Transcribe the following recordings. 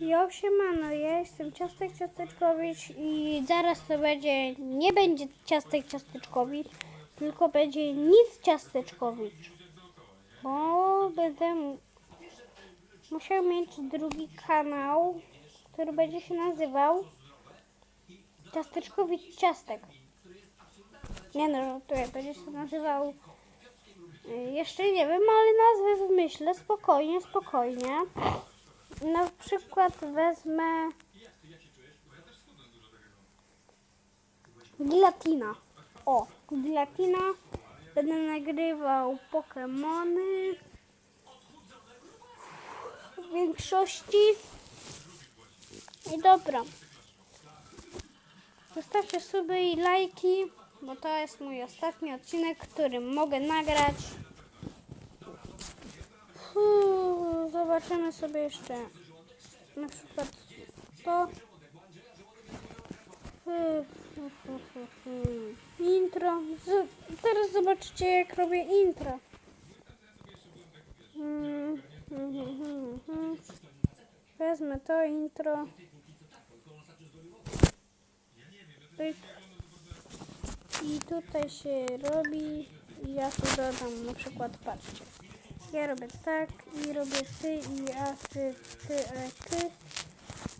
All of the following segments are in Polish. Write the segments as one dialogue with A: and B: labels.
A: Jo, siemano, ja jestem Ciastek Ciasteczkowicz i zaraz to będzie, nie będzie Ciastek Ciasteczkowicz, tylko będzie nic Ciasteczkowicz, bo będę musiał mieć drugi kanał, który będzie się nazywał Ciasteczkowicz Ciastek. Nie no, to będzie się nazywał, y, jeszcze nie wiem, ale nazwę wymyślę, spokojnie, spokojnie. Na przykład wezmę Gilatina. O, Gilatina. Będę nagrywał Pokemony. W większości. I dobra. Zostawcie suby i lajki, bo to jest mój ostatni odcinek, który mogę nagrać. Zobaczymy sobie jeszcze na przykład to. Hy. Intro. Teraz zobaczycie jak robię intro. Mm, mhm, mhm, mhm. Wezmę to intro. I tutaj się robi i ja tu dodam na przykład, patrzcie. Ja robię tak i robię ty i a ty, ty, e, ty.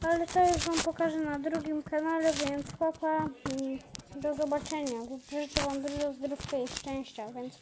A: Ale to już wam pokażę na drugim kanale, więc papa i do zobaczenia. Życzę wam dużo zdrówka i szczęścia, więc.